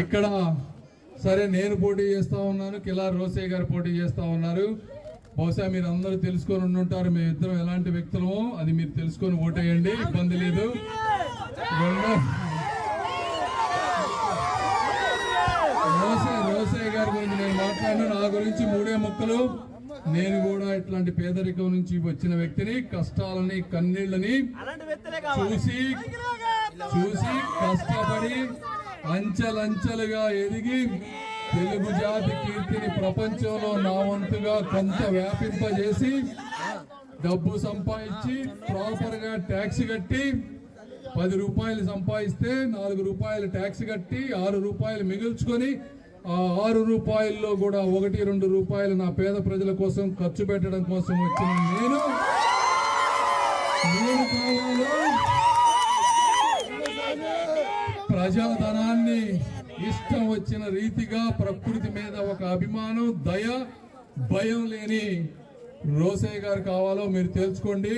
ఇక్కడ సరే నేను పోటీ చేస్తా ఉన్నాను. కిలార్ రోసే గారు పోటీ చేస్తా ఉన్నారు. బహుశా మీరు అందరూ తెలుసుకొని ఉండుంటారు మేము ఇద్దరం ఎలాంటి వ్యక్తులమో అది మీరు తెలుసుకొని ఓటేయండి. ఇబ్బంది లేదు. రోసే రోసే గారి గురించి నేను మాట్లాడిన నా గురించి మూడే ముక్కలు. నేను కూడా ఇట్లాంటి పేదరికం నుంచి వచ్చిన వ్యక్తిని కష్టాలని కన్నీళ్ళని చూసి చూసి కష్టపడి అంచెలంచెలుగా ఎదిగి తెలుగు జాతి కీర్తిని ప్రపంచంలో నా వంతుగా కొంత వ్యాపింపజేసి డబ్బు సంపాదించి ప్రాపర్గా ట్యాక్స్ కట్టి పది రూపాయలు సంపాదిస్తే నాలుగు రూపాయలు ట్యాక్స్ కట్టి ఆరు రూపాయలు మిగుల్చుకొని ఆ ఆరు రూపాయల్లో కూడా ఒకటి రెండు రూపాయలు నా పేద ప్రజల కోసం ఖర్చు పెట్టడం కోసం వచ్చిన నేను. నేను కావాలో? ప్రజాధనాన్ని ఇష్టం వచ్చిన రీతిగా ప్రకృతి మీద ఒక అభిమానం దయ భయం లేని రోసయ్య గారు కావాలో మీరు తెలుసుకోండి